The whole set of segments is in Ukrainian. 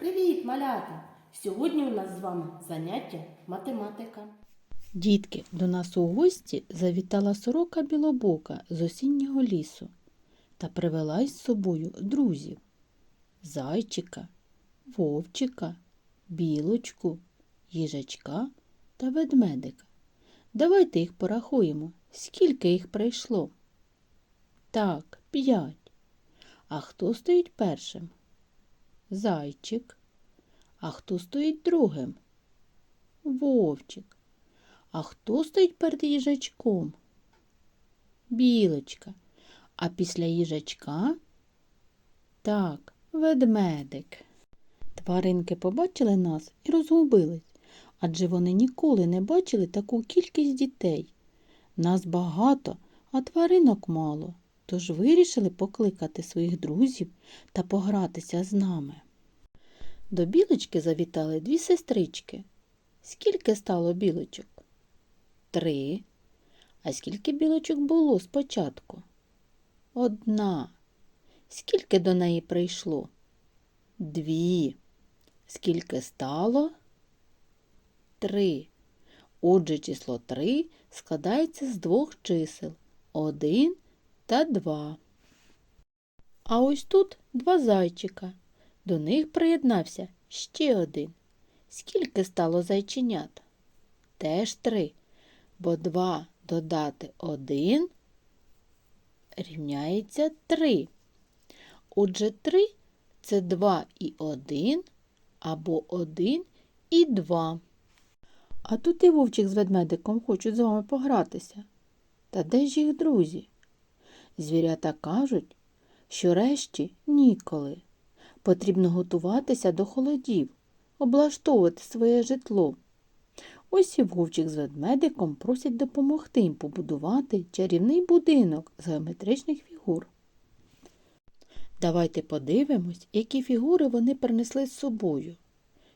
Привіт, малята! Сьогодні у нас з вами заняття математика. Дітки, до нас у гості завітала сорока білобока з осіннього лісу та привела із собою друзів зайчика, вовчика, білочку, їжачка та ведмедика. Давайте їх порахуємо, скільки їх прийшло. Так, п'ять. А хто стоїть першим? Зайчик. А хто стоїть другим? Вовчик. А хто стоїть перед їжачком? Білочка. А після їжачка? Так, ведмедик. Тваринки побачили нас і розгубились, адже вони ніколи не бачили таку кількість дітей. Нас багато, а тваринок мало, тож вирішили покликати своїх друзів та погратися з нами. До білочки завітали дві сестрички. Скільки стало білочок? Три. А скільки білочок було спочатку? Одна. Скільки до неї прийшло? Дві. Скільки стало? Три. Отже, число три складається з двох чисел один та два. А ось тут два зайчика. До них приєднався ще один. Скільки стало зайченят? Теж три, бо два додати один рівняється три. Отже, три це два і один або один і два. А тут і вовчик з ведмедиком хочуть з вами погратися. Та де ж їх друзі? Звірята кажуть, що решті ніколи. Потрібно готуватися до холодів, облаштовувати своє житло. Ось і вовчик з ведмедиком просять допомогти їм побудувати чарівний будинок з геометричних фігур. Давайте подивимось, які фігури вони принесли з собою.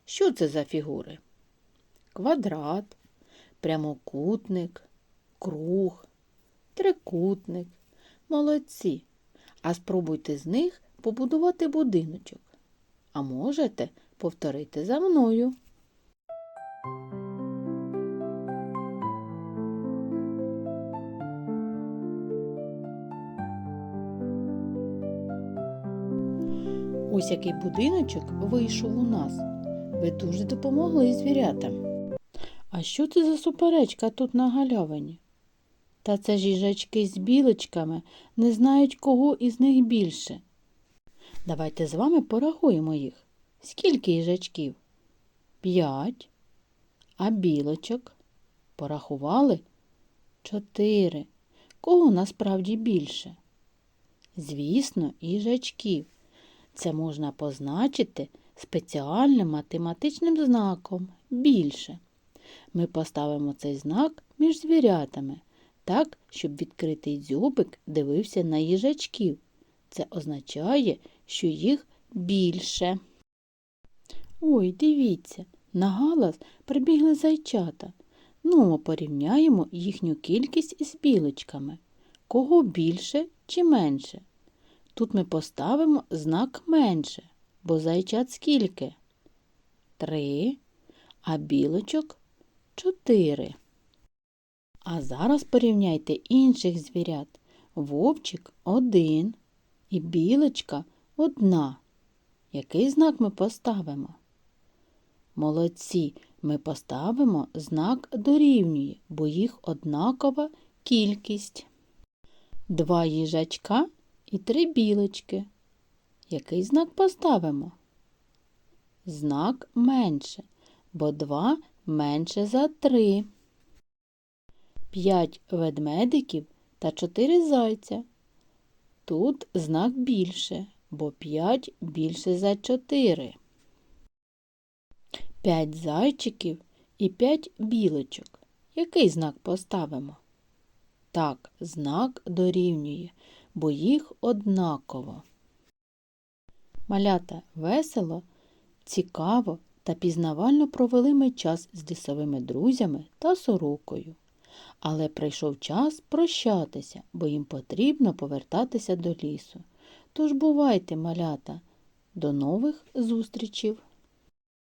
Що це за фігури? Квадрат, прямокутник, круг, трикутник. Молодці. А спробуйте з них побудувати будиночок. А можете повторити за мною. Ось який будиночок вийшов у нас. Ви дуже допомогли звірятам. А що це за суперечка тут на галявині? Та це ж з білочками не знають, кого із них більше. Давайте з вами порахуємо їх. Скільки їжачків? П'ять. А білочок? Порахували? Чотири. Кого насправді більше? Звісно, їжачків. Це можна позначити спеціальним математичним знаком більше. Ми поставимо цей знак між звірятами, так, щоб відкритий дзьобик дивився на їжачків. Це означає, що їх більше. Ой, дивіться, на галас прибігли зайчата. Ну, ми порівняємо їхню кількість із білочками. Кого більше чи менше? Тут ми поставимо знак менше, бо зайчат скільки? Три, а білочок чотири. А зараз порівняйте інших звірят. Вовчик один і білочка одна. Який знак ми поставимо? Молодці, ми поставимо знак дорівнює, бо їх однакова кількість. Два їжачка і три білочки. Який знак поставимо? Знак менше, бо два менше за три. П'ять ведмедиків та чотири зайця. Тут знак більше, бо п'ять більше за чотири. П'ять зайчиків і п'ять білочок. Який знак поставимо? Так, знак дорівнює, бо їх однаково. Малята весело, цікаво та пізнавально провели ми час з лісовими друзями та сорокою. Але прийшов час прощатися, бо їм потрібно повертатися до лісу. Тож бувайте, малята, до нових зустрічів!